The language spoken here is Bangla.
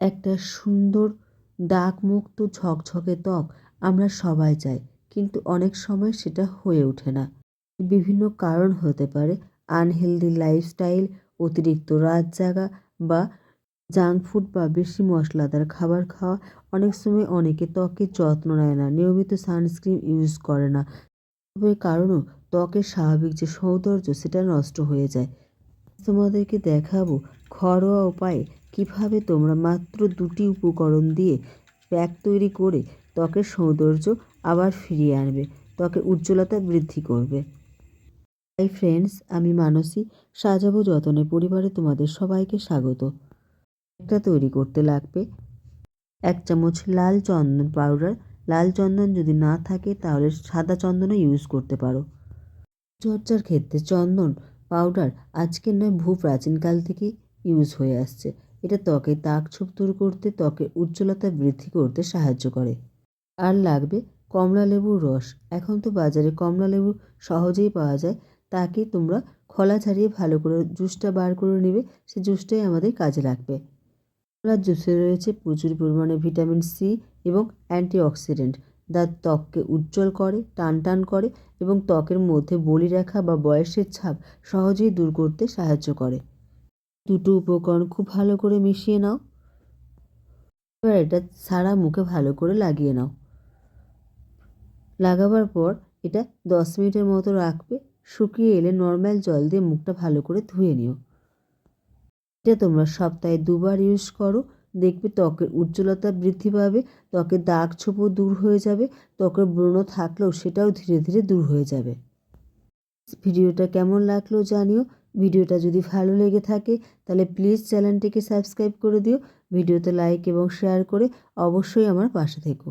একটা সুন্দর দাগমুক্ত ঝকঝকে ত্বক আমরা সবাই চাই, কিন্তু অনেক সময় সেটা হয়ে ওঠে না। বিভিন্ন কারণ হতে পারে আনহেলদি লাইফস্টাইল অতিরিক্ত রাত জাগা বা জাঙ্ক ফুড বা বেশি মশলাদার খাবার খাওয়া। অনেক সময় অনেকে ত্বকের যত্ন নেয় না, নিয়মিত সানস্ক্রিন ইউজ করে না। তবে কারণও ত্বকের স্বাভাবিক যে সৌন্দর্য, সেটা নষ্ট হয়ে যায়। তোমাদেরকে দেখাবো ঘরোয়া উপায়ে কীভাবে তোমরা মাত্র দুটি উপকরণ দিয়ে প্যাক তৈরি করে ত্বকের সৌন্দর্য আবার ফিরিয়ে আনবে, ত্বকের উজ্জ্বলতা বৃদ্ধি করবে? হাই ফ্রেন্ডস, আমি মানসী, সাজাবো যতনে পরিবারে তোমাদের সবাইকে স্বাগত। একটা তৈরি করতে লাগবে। এক চামচ লাল চন্দন পাউডার। লাল চন্দন যদি না থাকে, তাহলে সাদা চন্দনও ইউজ করতে পারো। চর্চার ক্ষেত্রে চন্দন পাউডার আজকের নয় ভূ প্রাচীনকাল থেকেই ইউজ হয়ে আসছে। এটা ত্বকে দাগ ছোপ দূর করতে ত্বকের উজ্জ্বলতা বৃদ্ধি করতে সাহায্য করে। আর লাগবে কমলা লেবুর রস। এখন তো বাজারে কমলা লেবু সহজেই পাওয়া যায়। তাকে তোমরা খোলা ছাড়িয়ে ভালো করে জুসটা বার করে নেবে। সে জুসটাই আমাদের কাজে লাগবে। কমলার জুসে রয়েছে প্রচুর পরিমাণে ভিটামিন সি এবং অ্যান্টিঅক্সিডেন্ট। যা ত্বককে উজ্জ্বল করে, টান টান করে এবং ত্বকের মধ্যে বলি রেখা বা বয়সের ছাপ সহজেই দূর করতে সাহায্য করে। দুটো উপকরণ খুব ভালো করে মিশিয়ে নাও। এবার এটা সারা মুখে ভালো করে লাগিয়ে নাও। লাগাবার পর এটা দশ মিনিটের মতো রাখবে। শুকিয়ে এলে নর্মাল জল দিয়ে মুখটা ভালো করে ধুয়ে নিও। এটা তোমরা সপ্তাহে দুবার ইউজ করো। দেখবে ত্বকের উজ্জ্বলতা বৃদ্ধি পাবে, ত্বকের দাগ ছোপও দূর হয়ে যাবে, ত্বকের ব্রণ থাকলেও সেটাও ধীরে ধীরে দূর হয়ে যাবে। ভিডিওটা কেমন লাগল জানিও। ভিডিওটা যদি ভালো লেগে থাকে, তাহলে প্লিজ চ্যানেলটিকে সাবস্ক্রাইব করে দিও। ভিডিওতে লাইক এবং শেয়ার করে অবশ্যই আমার পাশে থেকো।